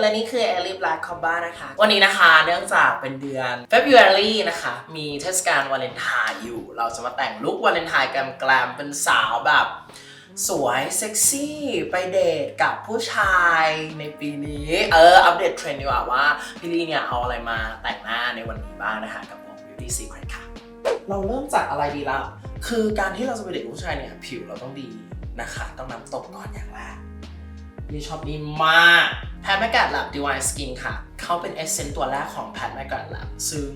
และนี่คือ e l i b Black c o b a นะคะ วันนี้นะคะเนื่องจากเป็นเดือน February นะคะ มีเทศกาลวาเลนไทน์อยู่ เราจะมาแต่งลุควาเลนไทน์แกลมๆเป็นสาวแบบ สวยเซ็กซี่ไปเดทกับผู้ชายในปีนี้ เออ อัปเดตเทรนด์ดีกว่าว่าพี่ลี่เนี่ยเอาอะไรมาแต่งหน้าในวันนี้บ้างนะคะกับวง Beauty Secret ค่ะ เราเริ่มจากอะไรดีล่ะคือการที่เราจะไปเดทผู้ชายเนี่ยผิวเราต้องดีนะคะ ต้องน้ำตกก่อนอย่างแรกนี่ชอบนี่มาก แพทแมกกาดลับ Divine Skin ค่ะ เขาเป็นเอสเซนต์ตัวแรกของแพทแมกกาดลับ ซึ่ง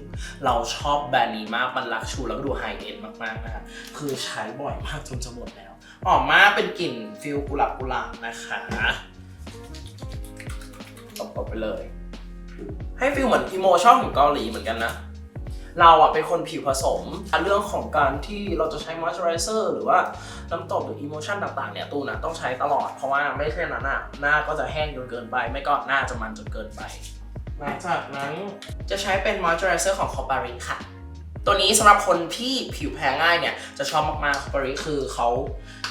เราชอบแบรนด์นี้มาก มันลักชูแล้วก็ดูไฮเอ็นมากๆนะคะคือใช้บ่อยมากจนจะหมดแล้วหอมมากเป็นกลิ่นฟิลกุหลาบกุหลาบนะคะตบๆไปเลย ให้ฟิลเหมือนอีโมชอบของเกาหลีเหมือนกันนะ เราอะเป็นคนผิวผสม เรื่องของการที่เราจะใช้มอยส์เจอไรเซอร์หรือว่าน้ำตบหรืออีโมชันต่างๆเนี่ยตูนอะต้องใช้ตลอดเพราะว่าไม่เช่นนั้นอะหน้าก็จะแห้งจนเกินไป ไม่ก็หน้าจะมันจนเกินไป หลังจากนั้นจะใช้เป็นมอยส์เจอไรเซอร์ของคอปาริค่ะตัวนี้สำหรับคนที่ผิวแพ้ง่ายเนี่ยจะชอบมากๆคอปาริคือเขา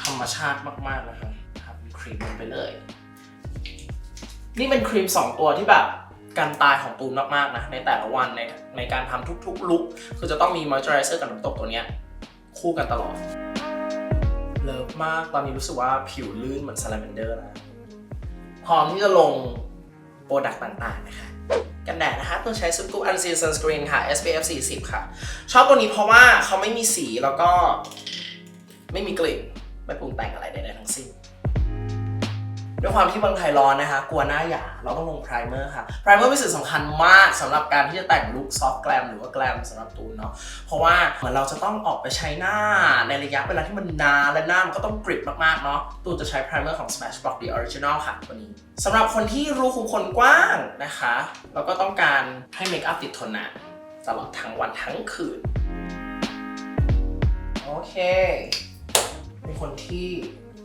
ธรรมชาติมากๆนะคะครับครีมลงไปเลย นี่เป็นครีม 2 ตัวที่แบบ กันตายของตูนมากๆนะในแต่ละวันในในการทำทุกๆลุคคือจะต้องมีมอยส์เจอไรเซอร์กับน้ำตกตัวเนี้ยคู่กันตลอด เลิฟมากตอนนี้รู้สึกว่าผิวลื่นเหมือนซาลาเมนเดอร์นะพร้อมที่จะลงโปรดักต์ต่างๆนะคะกันแดดนะคะตัวใช้ซุปกูอันซีซันสกรีนค่ะ SPF 40 ค่ะ ชอบตัวนี้เพราะว่าเขาไม่มีสีแล้วก็ไม่มีกลิ่น ไม่ปรุงแต่งอะไรใดๆทั้งสิ้น ด้วยความที่เมืองไทยร้อนนะคะ กลัวหน้าหยาเราต้องลงไพรเมอร์ค่ะ ไพรเมอร์เป็นสิ่งสำคัญมากสำหรับการที่จะแต่งลุคซอฟต์แกลมหรือว่าแกลมสำหรับตูนเนาะ เพราะว่าเหมือนเราจะต้องออกไปใช้หน้าในระยะเวลาที่มันนานและหน้ามันก็ต้องกริบมากๆเนาะ ตูนจะใช้ไพรเมอร์ของ Smash Block The Original ค่ะตัวนี้สำหรับคนที่รูขุมขนกว้างนะคะแล้วก็ต้องการให้เมคอัพติดทนนานตลอดทั้งวันทั้งคืน โอเค เป็นคนที่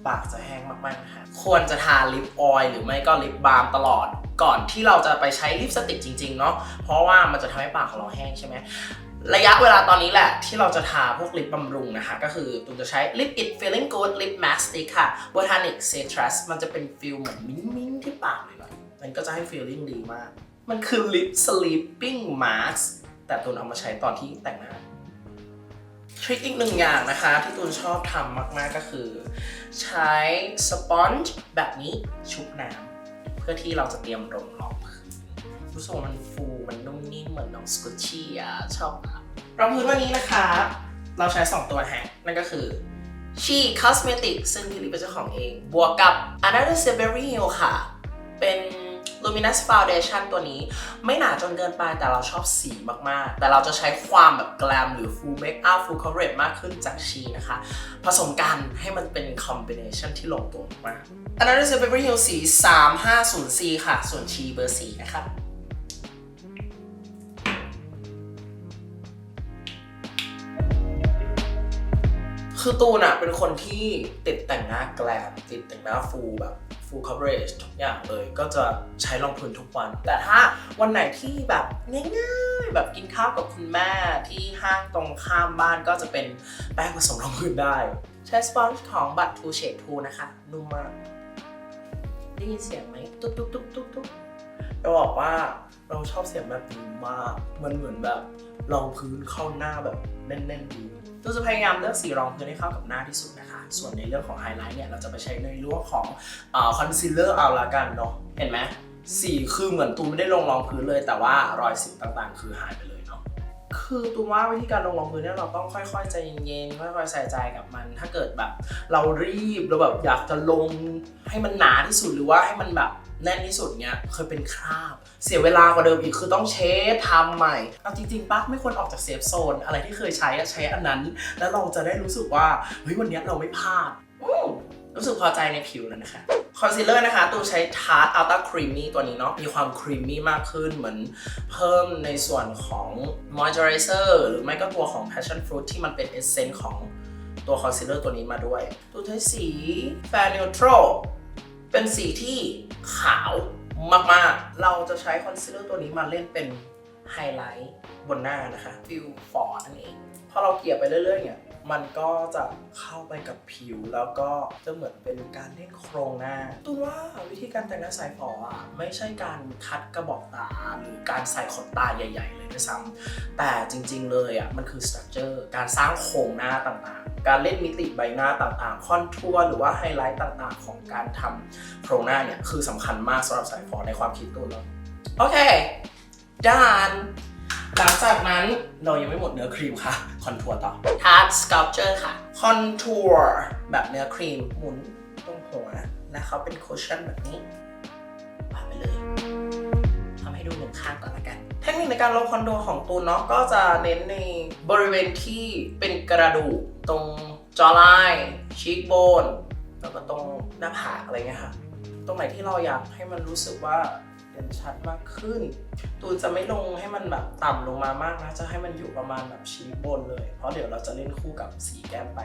ปากจะแห้งมากๆนะคะควรจะทาลิปออยล์หรือไม่ก็ลิปบาล์มตลอด ก่อนที่เราจะไปใช้ลิปสติกจริงๆเนาะเพราะว่ามันจะทำให้ปากของเราแห้งใช่ไหมระยะเวลาตอนนี้แหละที่เราจะทาพวกลิปบำรุงนะคะ ก็คือตูนจะใช้ Lip It Feeling Good Lip Mask Stick ค่ะ Botanic Citrus มันจะเป็นฟิลเหมือนมิ้นมิ้นที่ปากหน่อยๆมันก็จะให้ feeling ดีมาก มันคือ Lip Sleeping Mask แต่ตูนเอามาใช้ตอนที่แต่งหน้า ทริคอีกหนึ่งอย่างนะคะที่ตูนชอบทำมากๆก็คือ ใช้สปอนจ์แบบนี้ชุบน้ำเพื่อที่เราจะเตรียมลงรองพื้นรู้สึกว่ามันฟูมันนุ่มนิ่มเหมือนน้องสกุชชี่อะชอบมากรองพื้นวันนี้นะคะ เราใช้ 2 ตัวแฮกนั่นก็คือชีคอสเมติกซึ่งพี่ลิปเป็นเจ้าของเอง บวกกับ Another s e v e r y Hill ค่ะ เป็น Luminous Foundation ตัวนี้ ไม่หนาจนเกินไปแต่เราชอบสีมากๆ แต่เราจะใช้ความแบบแกลมหรือ full make up full coverage มากขึ้นจากชีนะคะ ผสมกันให้มันเป็น combination ที่ลงตัวมากอันนั้นจะเป็น Beverly Hills สี 350C ค่ะ ส่วนชีเบอร์4นะคะคือตูนอะเป็นคนที่ติดแต่งหน้าแกลมติดแต่งหน้าฟูแบบ full coverage ทุกอย่างเลยก็จะใช้รองพื้นทุกวัน แต่ถ้าวันไหนที่แบบง่ายๆแบบกินข้าวกับคุณแม่ที่ห้างตรงข้ามบ้านก็จะเป็นแป้งผสมรองพื้นได้ ใช้สปอนจ์ของบัตทูเชดทูนะคะนุ่มมากได้ยินเสียงไหมตุ๊บตุ๊บตุ๊บตุ๊บตุ๊บเราบอกว่าเราชอบเสียงแบบนี้มากมันเหมือนแบบรองพื้นเข้าหน้าแบบแน่นๆดีตัวจะพยายามเลือกสีรองพื้นให้เข้ากับหน้าที่สุดนะ ส่วนในเรื่องของไฮไลท์เนี่ยเราจะไปใช้ในเรื่องของคอนซีลเลอร์เอาละกันเนาะเห็นไหมสีคือเหมือนตูไม่ได้ลงรองพื้นเลย แต่ว่ารอยสิวต่างๆ คือหายไปเลยเนาะคือตูว่าวิธีการลงรองพื้นเนี่ยเราต้องค่อยๆใจเย็นๆค่อยๆใส่ใจกับมัน ถ้าเกิดแบบ เรารีบเราแบบอยากจะลงให้มันหนาที่สุดหรือว่าให้มันแบบ แน่นที่สุดเนี้ยเคยเป็นคราบ เสียเวลากว่าเดิมอีกคือต้องเช็ดทำใหม่เอาจริงๆปั๊กไม่ควรออกจากเซฟโซน อะไรที่เคยใช้อะใช้อันนั้น แล้วเราจะได้รู้สึกว่าเฮ้ยวันนี้เราไม่พลาดรู้สึกพอใจในผิวแล้วนะคะคอนซีลเลอร์นะคะ ตูใช้ Tarte Ultra Creamy ตัวนี้เนาะ มีความครีมมี่มากขึ้น เหมือนเพิ่มในส่วนของ Moisturizer หรือไม่ก็ตัวของ Passion Fruit ที่มันเป็นเอเซนส์ของตัวคอนซีลเลอร์ตัวนี้มาด้วย ตูใช้สี Fair Neutral เป็นสีที่ขาวมากๆ เราจะใช้คอนซีลเลอร์ตัวนี้มาเล่นเป็นไฮไลท์บนหน้านะคะฟิลฟอร์นั่นเอง พอเราเกลี่ยไปเรื่อยๆเนี่ย มันก็จะเข้าไปกับผิว แล้วก็จะเหมือนเป็นการเล่นโครงหน้าตูนว่าวิธีการแต่งหน้าสายฝออะไม่ใช่การคัดกระบอกตาหรือการใส่ขนตาใหญ่ ๆ เลยด้วยซ้ำแต่จริง ๆ เลยอะมันคือสตรัคเจอร์การสร้างโครงหน้าต่างๆ การเล่นมิติใบหน้าต่างๆ คอนทัวร์หรือว่าไฮไลท์ต่างๆ ของการทำโครงหน้าเนี่ยคือสำคัญมากสำหรับสายฝอในความคิดตูนเนาะโอเคดาน หลังจากนั้นเรายังไม่หมดเนื้อครีมค่ะ คอนทัวร์ต่อทาร์ตสเกลเจอร์ค่ะ คอนทัวร์แบบเนื้อครีมหมุนตรงหัวแล้วเขาเป็นคุชชั่นแบบนี้วางไปเลยทำให้ดูหนึ่งข้างก่อนละกัน เทคนิคในการลงคอนทัวร์ของตูนเนาะก็จะเน้นในบริเวณที่เป็นกระดูกตรงจอไลน์ชีกโบนแล้วก็ตรงหน้าผากอะไรเงี้ยค่ะ ตรงไหนที่เราอยากให้มันรู้สึกว่า เด่นชัดมากขึ้น ตูนจะไม่ลงให้มันแบบต่ำลงมามากนะ จะให้มันอยู่ประมาณแบบชี้บนเลย เพราะเดี๋ยวเราจะเล่นคู่กับสีแก้มไป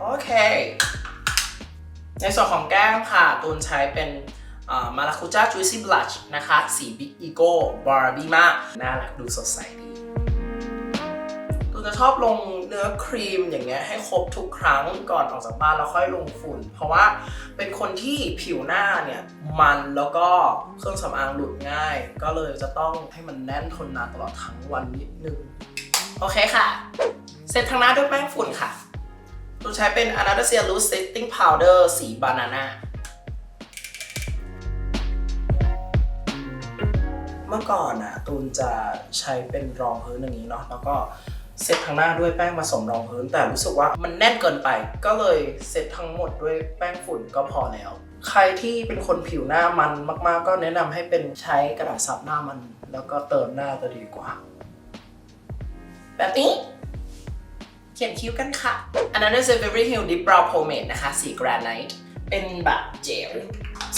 โอเค ในส่วนของแก้มค่ะ ตูนใช้เป็นมาราคูจ้าจูซี่บลัชนะคะ สี Big Ego Barbie มากน่ารักดูสดใสดี จะชอบลงเนื้อครีมอย่างเงี้ยให้ครบทุกครั้งก่อนออกจากบ้านแล้วค่อยลงฝุ่น เพราะว่าเป็นคนที่ผิวหน้าเนี่ยมันแล้วก็เครื่องสำอางหลุดง่าย ก็เลยจะต้องให้มันแน่นทนนานตลอดทั้งวันนิดนึง โอเคค่ะ เสร็จทางหน้าด้วยแป้งฝุ่นค่ะตูนใช้เป็น Anastasia Loose Setting Powder สีบานาน่าเมื่อก่อนอะตูนจะใช้เป็นรองพื้นอย่างนี้เนาะแล้วก็ เซตทางหน้าด้วยแป้งผสมรองพื้น แต่รู้สึกว่ามันแน่นเกินไป ก็เลยเซตทั้งหมดด้วยแป้งฝุ่นก็พอแล้ว ใครที่เป็นคนผิวหน้ามันมากๆ ก็แนะนำให้เป็นใช้กระดาษซับหน้ามัน แล้วก็เติมหน้าจะดีกว่า แบบนี้ เขียนคิ้วกันค่ะ อันนั้นคือ Beverly Hills Deep Brow Pomade นะคะ สี Granite เป็นแบบเจล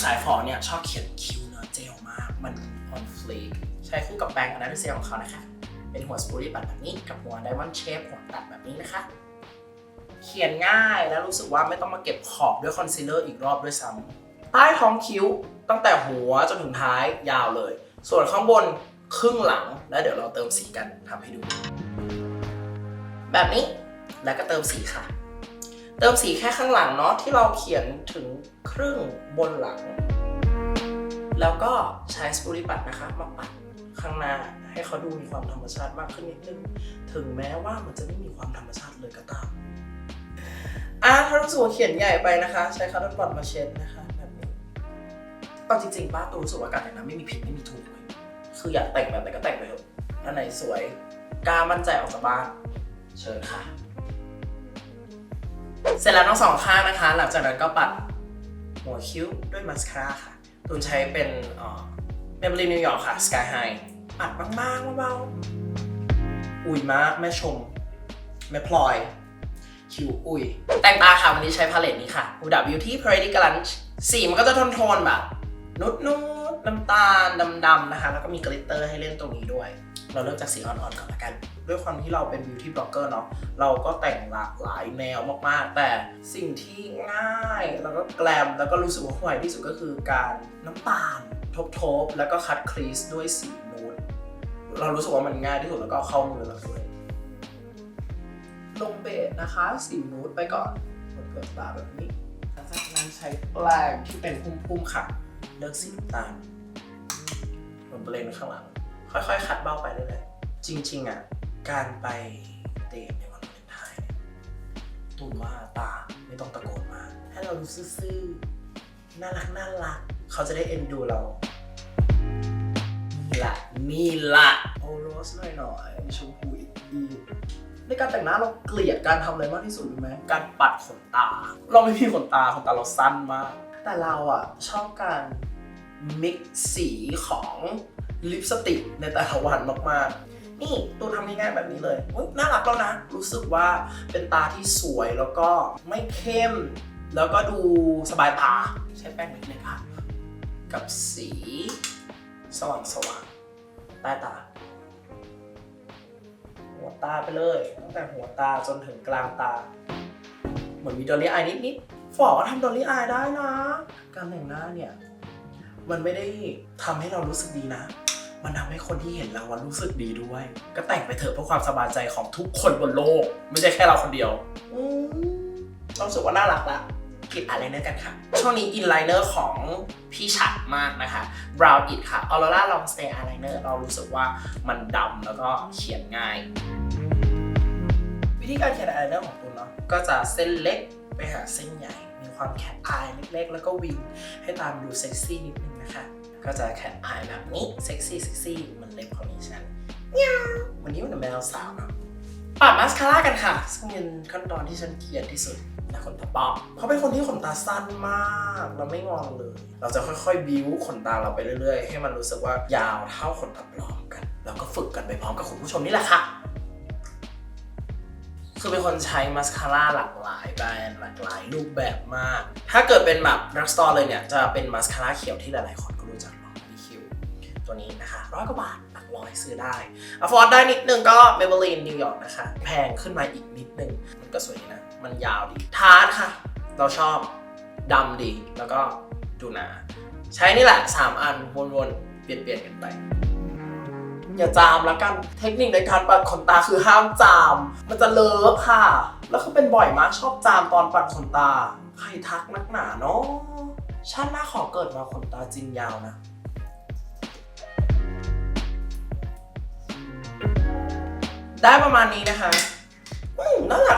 สายฝอเนี่ยชอบเขียนคิ้วเนื้อเจลมาก มัน on fleek ใช้คู่กับแปรงอันนั้นคือเซลของเขานะคะ เป็นหัวสปูรี่ปัดแบบนี้กับหัว Diamond Shape หัวตัดแบบนี้นะคะ เขียนง่ายแล้วรู้สึกว่าไม่ต้องมาเก็บขอบด้วยคอนซีลเลอร์อีกรอบด้วยซ้ำใต้ท้องคิ้วตั้งแต่หัวจนถึงท้ายยาวเลย ส่วนข้างบนครึ่งหลังแล้วเดี๋ยวเราเติมสีกันทำให้ดู แบบนี้แล้วก็เติมสีค่ะ เติมสีแค่ข้างหลังเนาะที่เราเขียนถึงครึ่งบนหลัง แล้วก็ใช้สปูริปัดนะคะมาปัดข้างหน้า ให้เขาดูมีความธรรมชาติมากขึ้นนิดนึง ถึงแม้ว่ามันจะไม่มีความธรรมชาติเลยก็ตามอะถ้ารู้สึกว่าเขียนใหญ่ไปนะคะ ใช้คาร์ดอนบอดมาเช็ดนะคะแบบนี้เอาจริงๆป้าตูรู้สึกว่าการแต่งหน้าไม่มีผิดไม่มีถูกเลยคืออยากแต่งแบบไหนก็แต่งไปเถอะอันไหนสวยกล้ามั่นใจออกจากบ้านเชิญค่ะ เสร็จแล้วทั้งสองข้างนะคะ หลังจากนั้นก็ปัดหัวคิ้วด้วยมาสคาร่าค่ะตูนใช้เป็นเมเบลีนนิวยอร์กค่ะ Sky High ปัดบางๆเบาๆอุ้ยมากแม่ชม แม่พลอย คิวอุ้ยแต่งตาค่ะ วันนี้ใช้พาเลตนี้ค่ะ Huda Beauty Pretty Grunge สีมันก็จะโทนๆแบบ นุดนุดๆน้ำตาลดำๆนะคะ แล้วก็มีกลิตเตอร์ให้เล่นตรงนี้ด้วย เราเริ่มจากสีอ่อนๆก่อนละกัน ด้วยความที่เราเป็น beauty blogger เนาะเราก็แต่งหลากหลายแนวมากๆ แต่สิ่งที่ง่ายแล้วก็แกลมแล้วก็รู้สึกว่าห่วยที่สุดก็คือการน้ำตาลทบๆ แล้วก็คัดครีสด้วยสีนูด เรารู้สึกว่ามันง่ายที่สุดแล้วก็เข้ามือเราด้วยลงเบสนะคะ สีนูดไปก่อนบนเปลือกตาแบบนี้หลังจากนั้นใช้แปรงที่เป็นพุ่มๆค่ะ เลือกสีน้ำตาลลงเบรนข้างหลัง ค่อยๆคัดเบ้าไปเรื่อยๆจริงๆอะการไปเดทในวันวาเลนไทน์เนี่ยตูนว่าตาไม่ต้องตะโกนมาให้เราดูซื่อๆน่ารักน่ารัก เขาจะได้เอ็นดูเรา ละนี่ละโอโรสหน่อยๆชมพูอีกทีในการแต่งหน้าเราเกลียดการทำอะไรมากที่สุดรู้ไหมการปัดขนตา เราไม่มีขนตาขนตาเราสั้นมาก แต่เราอะชอบการมิกซ์สีของลิปสติกในแต่ละวันมากๆ นี่ตูนทำง่ายๆแบบนี้เลยอุ๊ยน่ารักแล้วนะ รู้สึกว่าเป็นตาที่สวยแล้วก็ไม่เข้ม แล้วก็ดูสบายตา ใช้แป้งเล็กๆค่ะ กับสี สว่างๆใต้ตา หัวตาไปเลย ตั้งแต่หัวตาจนถึงกลางตา เหมือนมีดอลลี่อายนิดๆฝอก็ทำดอลลี่อายได้นะ การแต่งหน้าเนี่ยมันไม่ได้ทำให้เรารู้สึกดีนะ มันทำให้คนที่เห็นเราวันรู้สึกดีด้วย ก็แต่งไปเถอะเพื่อความสบายใจของทุกคนบนโลก ไม่ใช่แค่เราคนเดียว อืมเรารู้สึกว่าน่ารักละ กินอะไรเนอร์กันค่ะ ช่วงนี้อินไลเนอร์ของพี่ชัดมากนะคะ brow It ค่ะ Aurora Long Stay Eyeliner เรารู้สึกว่ามันดำแล้วก็เขียนง่าย วิธีการเขียนอายไลเนอร์ของตูนเนาะก็จะเส้นเล็กไปหาเส้นใหญ่ มีความแคทอายเล็กๆ แล้วก็วิงให้ตามดูเซ็กซี่นิดนึงนะคะ ก็จะแคทอายแบบนี้เซ็กซี่เซ็กซี่เหมันเล็บของดิฉันวันนี้มันเป็นแมวสาวเนาะปาดมาสคาร่ากันค่ะ ซึ่งเป็นขั้นตอนที่ฉันเกลียดที่สุด นะขนตาปอบเขาเป็นคนที่ขนตาสั้นมากแล้วไม่งอนเลย เราจะค่อยๆบิ้วขนตาเราไปเรื่อยๆ ให้มันรู้สึกว่ายาวเท่าขนตาปลอมกัน แล้วก็ฝึกกันไปพร้อมกับคุณผู้ชมนี่แหละค่ะคือเป็นคนใช้มาสคาร่าหลากหลายแบรนด์หลากหลายรูปแบบมาก ถ้าเกิดเป็นแบบดักสตอร์เลยเนี่ย จะเป็นมาสคาร่าเขียวที่หลายๆคนก็รู้จักเนาะมีคิวตัวนี้นะคะร้อยกว่าบาทหลักร้อยซื้อได้อฟอร์ดได้นิดนึงก็ Maybelline New York นะคะ แพงขึ้นมาอีกนิดนึง มันก็สวยนะ มันยาวดี ทาร์ตค่ะ เราชอบดำดี แล้วก็ดูหนา ใช้นี่แหละ 3 อันวนๆ เปลี่ยนๆกันไป อย่าจามแล้วกัน เทคนิคในการปัดขนตาคือห้ามจาม มันจะเลอะค่ะ แล้วคือเป็นบ่อยมากชอบจามตอนปัดขนตา ใครทักนักหนาเนาะชาติหน้าขอเกิดมาขนตาจริงยาวนะได้ประมาณนี้นะคะ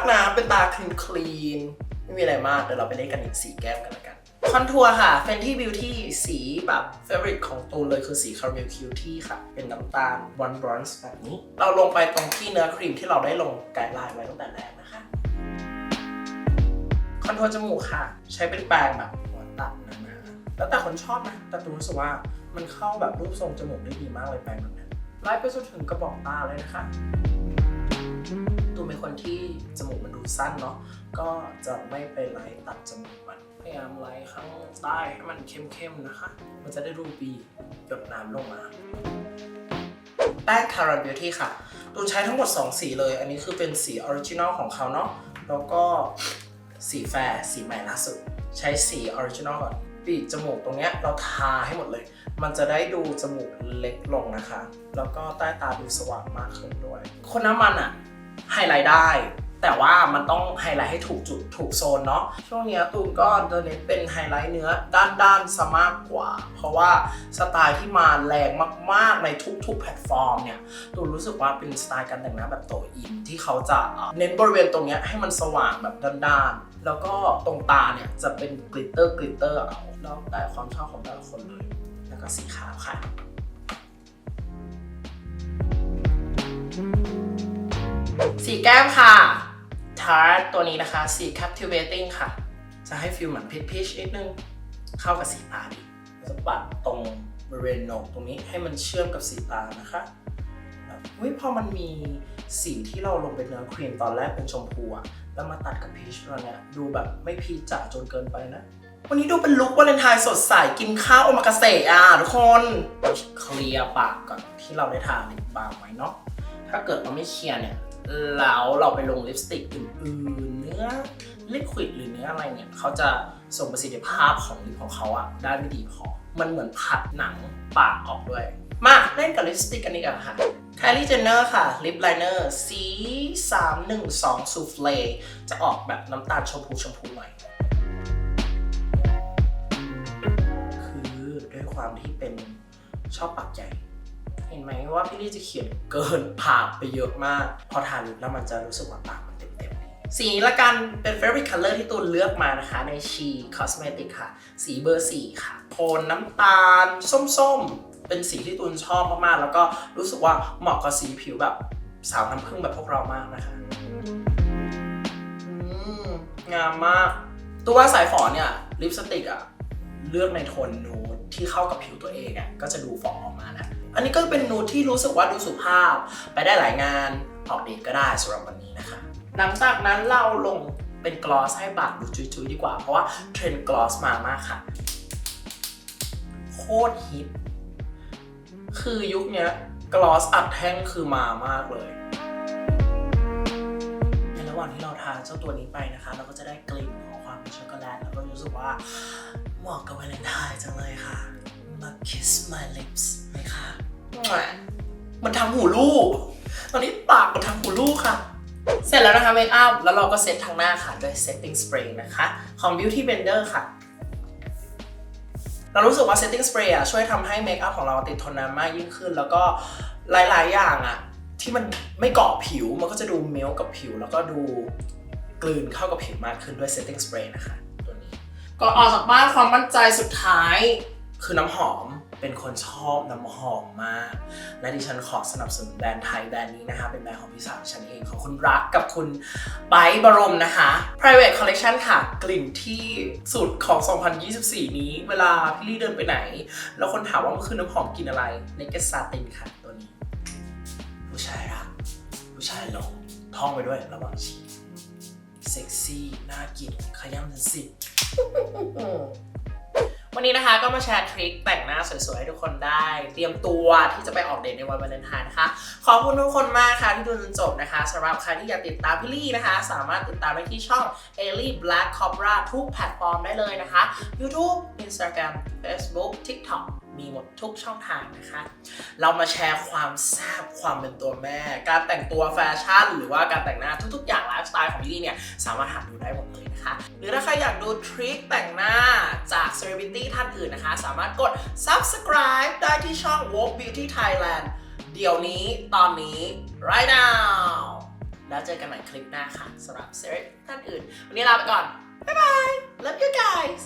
กนะเป็นตาคลีนคลีนไม่มีอะไรมากเดี๋ยวเราไปเล่นกันอีกสีแก้มกันละกัน คอนทัวร์ค่ะ Fenty Beauty สีแบบ favorite ของตูนเลยคือสี Caramel Cutie ค่ะ เป็นน้ำตาลบอนบรอนซ์แบบนี้ เราลงไปตรงที่เนื้อครีมที่เราได้ลงไกด์ไลน์ไว้ตั้งแต่แรกนะคะ คอนทัวร์จมูกค่ะ ใช้เป็นแปรงแบบหัวตัดนะนะแล้วแต่คนชอบนะ แต่ตูนรู้สึกว่ามันเข้าแบบรูปทรงจมูกได้ดีมากเลยแปรงแบบนั้นไล่ไปจนถึงกระบอกตาเลยนะคะ เป็นคนที่จมูกมันดูสั้นเนาะก็จะไม่ไปไล่ตัดจมูกมันพยายามไล่ข้างใต้ให้มันเข้มๆนะคะ มันจะได้รูปีหยดน้ำลงมาแป้ง c a r a Beauty ค่ะ ตูนใช้ทั้งหมด 2 สีเลย อันนี้คือเป็นสีออริจินอลของเขาเนาะ แล้วก็สีแฟร์สีใหม่ล่าสุด ใช้สีออริจินอลก่อนปีจมูกตรงเนี้ยเราทาให้หมดเลย มันจะได้ดูจมูกเล็กลงนะคะ แล้วก็ใต้ตาดูสว่างมากขึ้นด้วย คนน้ำมันอะ ไฮไลท์ได้ แต่ว่ามันต้องไฮไลท์ให้ถูกจุดถูกโซนเนาะช่วงนี้ตูนก็จะเน้นเป็นไฮไลท์เนื้อด้านด้านซะมากกว่า เพราะว่าสไตล์ที่มาแรงมากๆในทุกๆแพลตฟอร์มเนี่ยตูนรู้สึกว่าเป็นสไตล์การแต่งหน้าแบบโตอินที่เขาจะเน้นบริเวณตรงนี้ให้มันสว่างแบบด้านๆแล้วก็ตรงตาเนี่ยจะเป็นกลิตเตอร์กลิตเตอร์เอาแล้วแต่ความชอบของแต่ละคนเลย แล้วก็สีขาวค่ะ สีแก้มค่ะทาร์ตตัวนี้นะคะ สี captivating ค่ะ จะให้ฟิลเหมือนพีชพีชนิดนึง เข้ากับสีตาดีจะปัดตรงบริเวณโหนกตรงนี้ให้มันเชื่อมกับสีตานะคะแบบเฮ้ยพอมันมีสีที่เราลงเป็นเนื้อครีมตอนแรกเป็นชมพูอะแล้วมาตัดกับพีชตัวเนี้ยดูแบบไม่พีชจ๋าจนเกินไปนะ วันนี้ดูเป็นลุควาเลนไทน์สดใสกินข้าวโอมากาเสะอะทุกคนเคลียร์ปากก่อนที่เราได้ทาลิปบาล์มไว้เนาะถ้าเกิดเราไม่เคลียร์เนี่ย แล้วเราไปลงลิปสติกอื่นๆเนื้อลิควิดหรือเนื้ออะไรเนี่ยเขาจะส่งประสิทธิภาพของลิปของเขาอะได้ไม่ดีพอ มันเหมือนผัดหนังปากออกด้วย มาเล่นกับลิปสติกกันดีกว่าค่ะ Kylie Jenner ค่ะ ลิปไลเนอร์สี 312 Souffle จะออกแบบน้ำตาลชมพูชมพูหน่อยคือด้วยความที่เป็นชอบปากใหญ่ เห็นไหมว่าพี่ลี่จะเขียนเกินปากไปเยอะมาก พอทาลิปแล้วมันจะรู้สึกว่าปากมันเต็มๆดีสีละกันเป็น favorite color ที่ตูนเลือกมานะคะใน She Cosmetic ค่ะ สีเบอร์ 4 ค่ะโทนน้ำตาล ส้มๆ เป็นสีที่ตูนชอบมากๆ แล้วก็รู้สึกว่าเหมาะกับสีผิวแบบสาวน้ำผึ้งแบบพวกเรามากนะคะงามมาก ตัวว่าสายฝอเนี่ยลิปสติกอะเลือกในโทนนูดที่เข้ากับผิวตัวเองอะก็จะดูฝอออกม อันนี้ก็เป็นนูดที่รู้สึกว่าดูสุภาพ ไปได้หลายงานออกเดทก็ได้สำหรับวันนี้นะคะ หลังจากนั้นเราลงเป็นกลอสให้ปากดูจุยๆดีกว่า เพราะว่าเทรนด์กลอสมามากค่ะ โคตรฮิต คือยุคนี้กลอสอัดแท่งคือมามากเลย ในระหว่างที่เราทาเจ้าตัวนี้ไปนะคะ เราก็จะได้กลิ่นของความเป็นช็อกโกแลตแล้วก็รู้สึกว่าเหมาะกับวาเลนไทน์จังเลยค่ะ มา kiss my lips ไหมคะมันทำหูลูก ตอนนี้ปากมันทำหูลูกค่ะ เสร็จแล้วนะคะเมคอัพแล้วเราก็เซตทางหน้าค่ะด้วย setting spray นะคะ ของ Beauty Blender ค่ะ เรารู้สึกว่า setting spray อะช่วยทำให้เมคอัพของเราติดทนนานมากยิ่งขึ้น แล้วก็หลาย ๆ อย่างอะที่มันไม่เกาะผิวมันก็จะดูเมลกับผิว แล้วก็ดูกลืนเข้ากับผิวมากขึ้นด้วย setting spray นะคะ ตัวนี้ ก็ออกจากบ้านความมั่นใจสุดท้าย คือน้ำหอมเป็นคนชอบน้ำหอมมาก และดิฉันขอสนับสนุนแบรนด์ไทยแบรนด์นี้นะคะ เป็นแบรนด์ของพี่สาวฉันเองของคุณรักกับคุณไบร์ทบรมนะคะ private collection ค่ะ กลิ่นที่สุดของ 2024 นี้ เวลาพี่ลี่เดินไปไหน แล้วคนถามว่ามันคือน้ำหอมกลิ่นอะไร n a k e d Satin ค่ะตัวนี้ ผู้ชายรัก ผู้ชายหลงท่องไปด้วยระหว่างฉีดเซ็กซี่น่ากินขย้ำสิ วันนี้นะคะก็มาแชร์ทริคแต่งหน้าสวยๆให้ทุกคนได้ เตรียมตัวที่จะไปออกเดทในวันวาเลนไทน์นะคะ ขอบคุณทุกคนมากค่ะที่ดูจนจบนะคะสำหรับใครที่อยากติดตามพี่ลี่นะคะ สามารถติดตามได้ที่ช่อง e l i Black Cobra ทุกแพลตฟอร์มได้เลยนะคะ YouTube Instagram Facebook TikTok มีหมดทุกช่องทางนะคะ เรามาแชร์ความแซ่บความเป็นตัวแม่ การแต่งตัวแฟชั่น หรือว่าการแต่งหน้าทุกๆ อย่างไลฟ์สไตล์ของพี่ลี่เนี่ยสามารถหาดูได้หมดเลยนะคะ หรือถ้าใครอยากดูทริคแต่งหน้าจาก Celebrity ท่านอื่นนะคะ สามารถกด subscribe ได้ที่ช่อง Vogue Beauty Thailand เดี๋ยวนี้ตอนนี้ right now แล้วเจอกันใหม่คลิปหน้าค่ะสำหรับ Celebrity ท่านอื่น วันนี้ลาไปก่อน bye bye love you guys